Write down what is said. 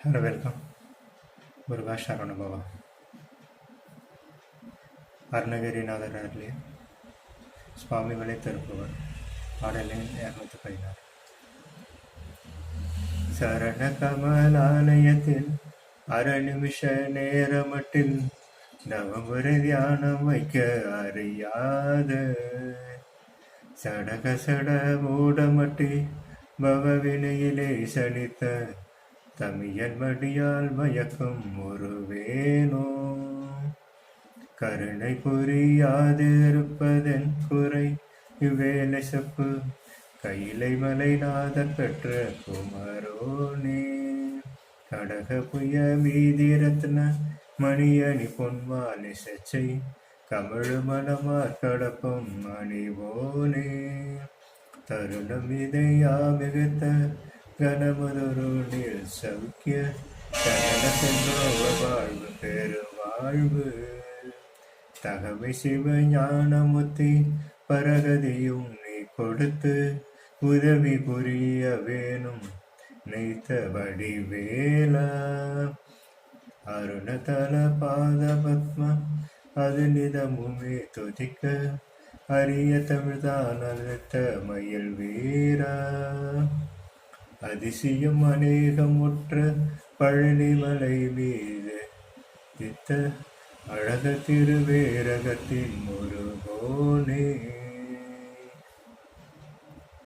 Hello welcome Muruga Saravanabhava Arunagirinathar அருளிய சுவாமிகளை திருப்புவர் பாடலின் இரநூத்தி பதினாறு சரண கமலாலயத்தில் அரை நிமிஷ நேரமட்டில் நவமுறை தியானம் வைக்க அறியாத சடக சட மூடமட்டி பவ வினையிலே சனித்த தமியன்மடியால் மயக்கும் ஒரு வேணோ கருணை புரியாது இருப்பதன் குறை இவ்வேலை செப்பு. கையிலை மலைநாதர் பெற்ற குமரோனே. கடக புய மீதி ரத்ன மணியணி பொன்வாலி சச்சை கமிழ் மனமார் கடப்பும் மணிவோனே தருணம் இதையா மிகுத்த கனமதொருளில் சௌக்கிய வாழ்வு பெருவாழ்வு. தகமை சிவ ஞானமுத்தி பரகதியும் நீ கொடுத்து உதவி புரிய வேணும். நெய்த்தபடி வேலா அருணதல பாத பத்ம அது நிதமுமே துதிக்க. அரிய தமிழ்தான் அழுத்த மயில் வீரா. அதிசயம் அநேகம் முற்ற பழனிமலை மீது. தித்த அழக திருவேரகத்தின் முருகோனே.